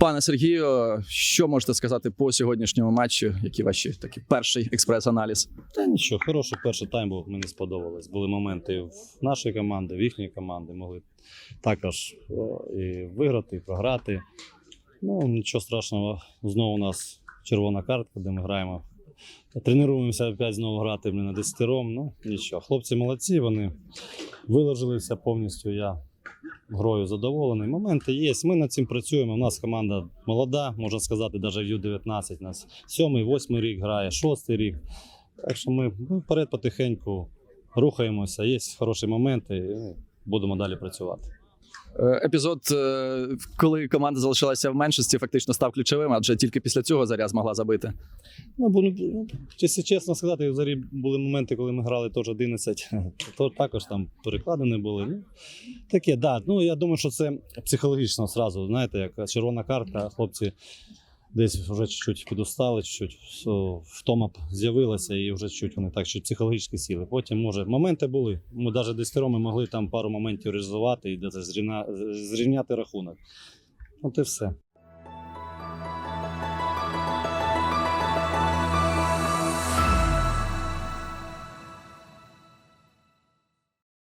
Пане Сергію, що можете сказати по сьогоднішньому матчу? Які ваші такі перший експрес-аналіз? Та нічого, хороший перший тайм був, мені сподобалось. Були моменти в нашої команди, в їхньої команди. Могли також і виграти, і програти. Ну, нічого страшного. Знову у нас червона картка, де ми граємо. Тренуємося опять знову грати на десятером. Ну, нічого. Хлопці молодці, вони виложилися повністю. Я грою задоволений. Моменти є. Ми над цим працюємо. У нас команда молода, можна сказати, навіть в Ю-19. Нас сьомий, восьмий рік грає, шостий рік. Так що ми вперед потихеньку рухаємося, є хороші моменти, і будемо далі працювати. Е, Епізод, е, коли команда залишилася в меншості, фактично став ключовим, адже тільки після цього заря змогла забити. Ну, бо, ну, якщо чесно сказати, взагалі були моменти, коли ми грали теж 11, то також там перекладені були. Ну, таке, да. Ну, я думаю, що це психологічно зразу, знаєте, як червона карта, хлопці десь вже чуть-чуть підустали, чуть-чуть втома з'явилася, і вже чуть вони так що психологічні сіли. Потім, може, моменти були. Ми навіть десятеро ми могли там пару моментів реалізувати і десь зрівня- зрівняти рахунок. От і все.